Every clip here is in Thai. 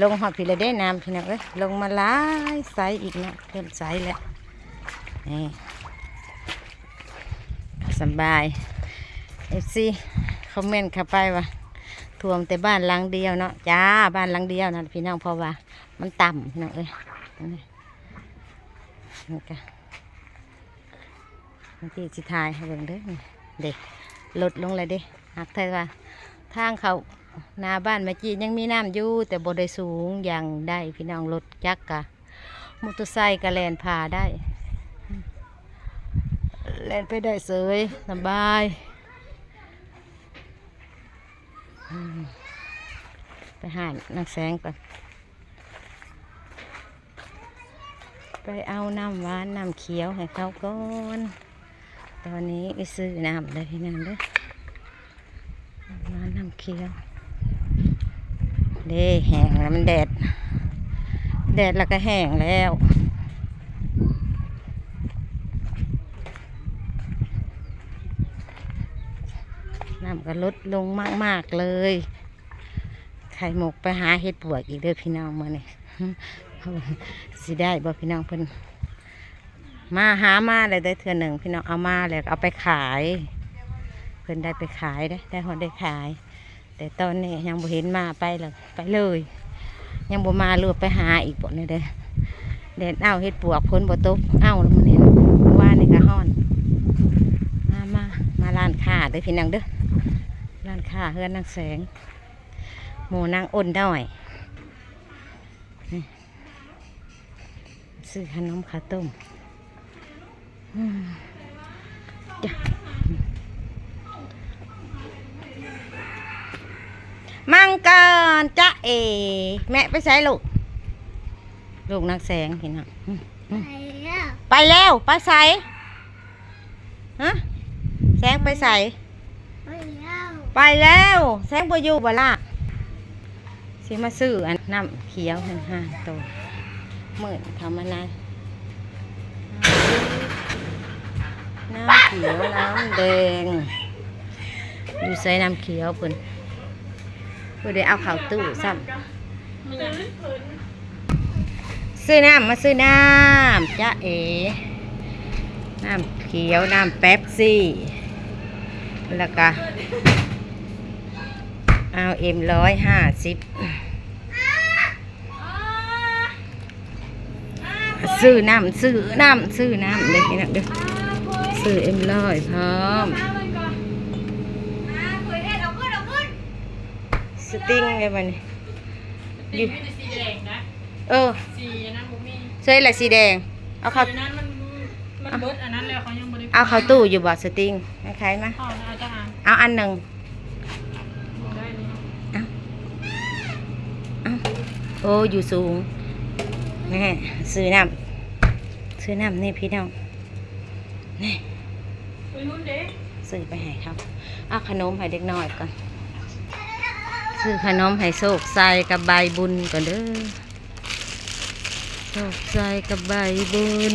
ลงหอดพี่เลยได้น้ำพี่น้องเอ้ยลงมาหลายไซส์อีกเนาะเพิ่มไซส์แล้วนี่สบายเอฟซีคอมเมนต์เข้าไปว่าท่วมแต่บ้านหลังเดียวเนาะจ้าบ้านหลังเดียวนะพี่น้องเพราะว่า มันต่ำพี่น้องเอ้ยนี่นี่ก็บางทีสิทายให้เบิ่งเด้อเด็กลดลงเลยเด้หักเธอว่า ทางเขา หน้าบ้านแม่จียังมีน้ำอยู่แต่บ่ได้สูงย่างได้พี่น้องรถจักรกะมอเตอร์ไซค์กะแลนพาได้ แลนไปได้เสยสบายไปหานักแสงก่อน ไปเอาน้ำหวานน้ำเขียวให้เขาก่อนตอนนี้ไปซื้อน้ำเลยพี่น้องเด้อน้ำนน้ำเขียว เด้แห้งแล้วมันแดด แดดแล้วก็แห้งแล้วน้ำก็ลดลงมาก ๆ เลย ไข่หมกไปหาเห็ดปวกอีกเด้อพี่น้องมาเนี่ยสิได้บ่พี่น้องเพิ่นมาหามาเลยได้เทื่อหนึ่งพี่น้องเอามาแล้วก็เอาไปขาย เพิ่นได้ไปขายได้ได้หอดได้ขาย แต่ตอนนี้ยังบ่เห็นมาไปเลยไปเลย ยังบ่มาเลือไปหาอีกบ่เนี่ยเด้อเด็ดเอาเฮ็ดปวกพ้นบ่ตกเอาแล้วมันเห็นว่านี่ก็ฮ้อน มามามาร้านค้าเด้อพี่น้องเด้อร้านค้าเฮือนนางแสงหมูนางอ้นด้อยซื้อขนมข้าวต้มอืมจ้ะ มังกรจ้าเอ แม่ไปใส่ลูก ลูกนักแสงเห็นอะอืมอืมไปแล้วไปใส่ฮะแสงไปใส่ไปแล้ว แสงไปอยู่บ่ล่ะสิมาซื้ออันน้ำเขียวหันห้าตัวหมื่นทำมานานน้ำเขียวน้ำแดงอยู่ใส่น้ำเขียวเพิ่น เพื่อได้เอาเข้าตู้ซ้ำซื้อน้ำมาซื้อน้ำจ้าเอน้ำเขียว น้ำแป๊บซี่ แล้วก็เอาเอ็มร้อยห้าสิบซื้อน้ำซื้อน้ำซื้อน้ำเลยนะเด้อซื้อเอ็มร้อยพร้อม ส ติ้งเลยมันอยู่ไม่ได้สีแดงนะเออสีอันนั้นบุมีใช่ละสีแดง เอาเข้าสีนั้นมันมันเบิดอันนั้นแล้วเขายังบริเอาเข้าตู้อยู่บ่สติ้งคล้ายๆไหมเข้านะอาจารย์เอาอันหนึ่งได้เลยเอาโอ้อยู่สูงนี่ซื้อน้ำซื้อน้ำนี่พี่น้องนี่ไปรุ่นเด็กซื้อไปให้เขาเอาขนมให้เด็กน้อยก่อน ซื้อขนมให้โศกใส่กับใบบุญก่อนเด้อโศกใส่กับใบบุญ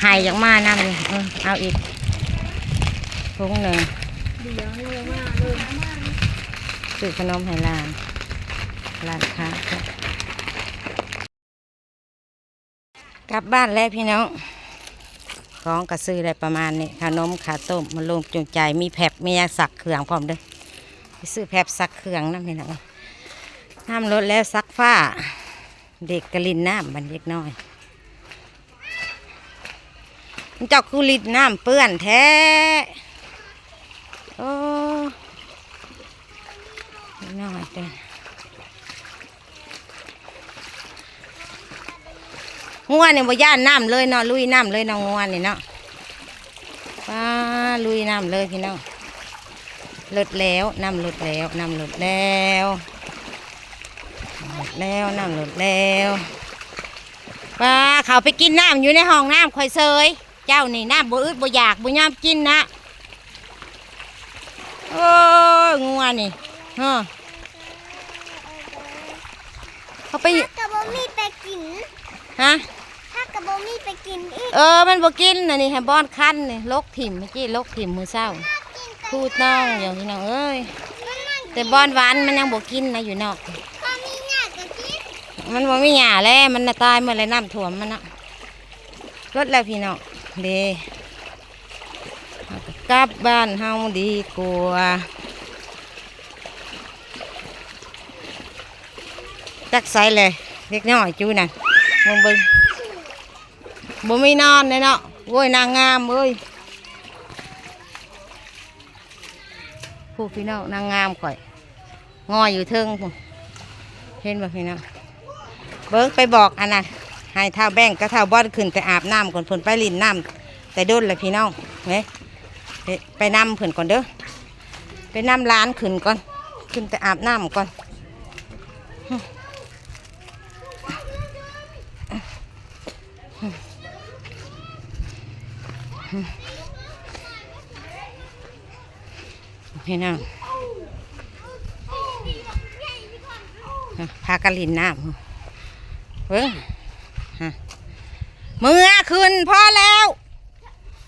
ให้อยังมาน้ำเลยเออเอาอีกพุงหนึ่งซื้อขนมให้ลานลานค้าจ้ะกลับบ้านแล้วพี่น้องของก็ซื้อได้ประมาณนี้ขนมขาต้มมันลงจงใจมีแผบมียาสักเครื่องพร้อมเด้อ ไปซื้อแผบสักเครื่องน้ำนี่นะน้ำลดแล้วซักผ้า เด็กกระลินน้ำบันเล็กน้อยเจ้าคือลินน้ำเปื้อนแท้โอ้น้อยเด้องัวนี่บ่ย่านน้ำเลยเนาะลุยน้ำเลยเนาะงัวนี่เนาะป้าลุยน้ำเลยพี่น้อง ลดแล้วน้ำลดแล้วน้ำลดแล้วลดแล้วน้ำลดแล้วป้าเขาไปกินน้ำอยู่ในห้องน้ำคอยเซยเจ้านี่น้ำบ่อึดบ่อยากบ่ยอมกินนะโอ้ยงัวนี่ฮะเขาไปถ้ากระโบมีไปกินฮะถ้ากระโบมีไปกินอีกเออมันบ่กินนะนี่ให้บอนคันนี่ลกถิ่มเมื่อกี้ลกถิ่มมือเศร้ากิน พูดน้องอย่างนี้น้องเอ้ยแต่บอนหวานมันยังบ่กินนะอยู่นอกมีหน้ามันบ่มีหญ้าแล้วมันน่ะตายเมื่อไรน้ำท่วมมันนะรถแล้วพี่น้องเดเราก็กลับบ้านเฮาดีกว่าจักใสเลยเล็กน้อยจูนั่นมึงบิ่งบ่มีนอนเลยเนาะโว้ยนางงามเอ้ย ผู้พี่น้องนางงามข่อยงออยู่เทิงเห็นบ่พี่น้องเบิ้งไปบอกอันน่ะให้เท้าแบ่งก็เท้าบอดขึ้นไปอาบน้ำก่อนผลไปลินน้ำแต่โดนเลยพี่น้องเฮ้ไปไปนำเพิ่นก่อนเด้อไปนำร้านขึ้นก่อน ขึ้นไปอาบน้ำก่อน พี่น้องพากันลินน้ำเบิ้งฮะมือขึ้นพอแล้ว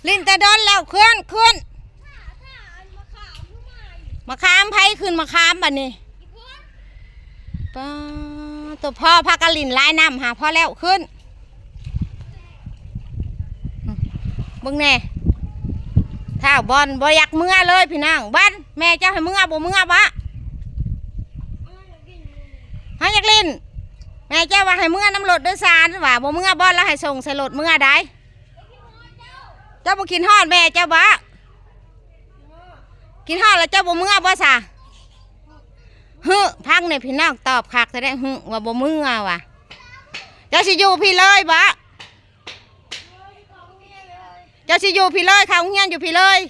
ลินแต่ดอนแล้วเคลื่อนเคลื่อนมาขามไผขึ้นมาขามบัดนี้ป้าตัวพ่อพากันลินลายน้ำหาพอแล้วขึ้นเบิ้งแน่ ถ้าบอลบ่อยากเมื่อเลยพี่นางบ้านแม่เจ้าให้เมื่อบ่เมื่อวะฮาอยากล่นแม่เจ้าว่าให้เมื่อน้ำรถโดยสารว่าบ่เมื่อบ่แล้วให้ส่งใส่รถเมื่อได้เจ้าบ่กินฮอดแม่เจ้าบ่กินฮอดแล้วเจ้าบ่เมื่อบ่ซะฮึพังเนี่ยพี่น้องตอบคักแสดงฮึว่าบ่เมื่อว่ะเจ้าสิอยู่พี่เลยบ่เจ้าสิอยู่พี่เลยเขาเฮียนอยู่พี่เลย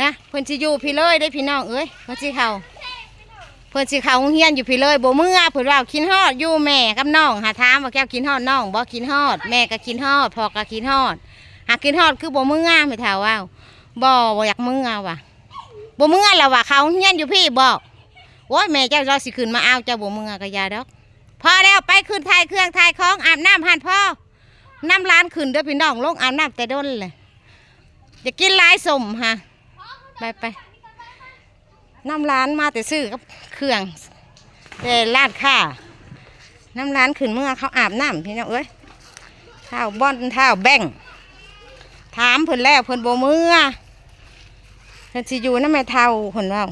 นะเพิ่อนสิอยู่พี่เลยได้พี่น้องเอ้ยเพิ่อนสิเขาเพิ่อนสิเขาโรงเรียนอยู่พี่เลยโบเมื่อเพิ่นว่ากินฮอดอยู่แม่กับน้องหาถามว่าแก้วกินฮอดน้องบ่กินฮอด แม่ก็กินฮอดพ่อก็กินฮอด หากินฮอดคือโบเมื่อไม่เท่าว่าบ่บ่อยากเมื่อว่ะบ่เมื่อแล้วว่าเขาโรงเรียนอยู่พี่บอกโอ้ยแม่เจ้าเราสิขึ้นมาเอาเจ้าบ่เมื่อก็ยาดอกพอแล้วไปขึ้นไทยเครื่องไทยของอาบน้ำหันพ่อ น้ำร้านขึ้นเด้อพี่น้องลงอาบน้ำแต่ด้นเลยจะกินลายสมฮะไปไปน้ำร้านมาแต่ซื้อกับเครื่องแต่ลาดค่าน้ำร้านขึ้นเมื่อเขาอาบน้ำพี่น้องเอ้ยเท้าบอนเท้าแบ่งถามเพิ่นแล้วเพิ่นโบมือเพิ่นสิอยู่นั่นแม่เท่าเพิ่นว่า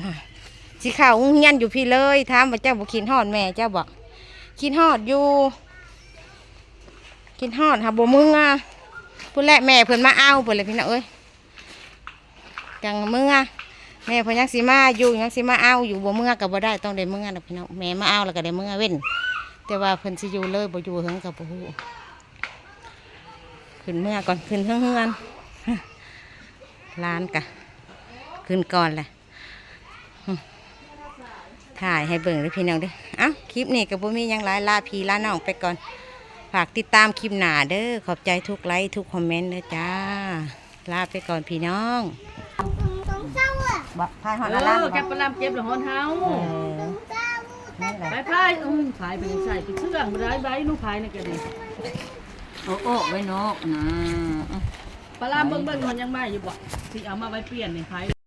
สิเข่าโรงเฮียนอยู่พี่เลยถามว่าเจ้าบ่กินฮอดแม่เจ้าบอกกินฮอดอยู่ กินฮอดหาโบมือเพิ่นแหละแม่เพิ่นมาเอาเพิ่นเลยพี่น้องเอ้ยจังมือแม่เพนยังสิมาอยู่ยังสิมาเอาอยู่บ่เมื่อกับบ่ได้ต้องได้เมื่อนะพี่น้องแม่มาเอาแล้วก็ได้เมื่อเว้นแต่ว่าเพิ่นสิอยู่เลยบ่อยู่เฮิงกับบ่ฮู้ขึ้นเมื่อก่อนขึ้นเฮงเฮือนร้านกะขึ้นก่อนแหละถ่ายให้เบิ่งเลยพี่น้องด้อเอ้าคลิปนี้ก็บ่มียังหลายลาพี่ลาน้องไปก่อน ฝากติดตามคลิปหน้าเด้อขอบใจทุกไลค์ทุกคอมเมนต์เด้อจ้า ลาไปก่อนพี่น้องตรงเศร้าอะบ่พายฮอดเอละล่างอบ่แกปลาเจ็บหรือฮอนเฮาเออเศร้านี่แหละไปพายอืมขายไปใส่ไปเชื่องไปได้ใบนู่นขายนี่กันนี่โอ้โอ้ไว้นกนะ ปลาเบิ่งเบิ่งมันยังไม่อยู่บ่สิเอามาไว้เปลี่ยนนี่ขาย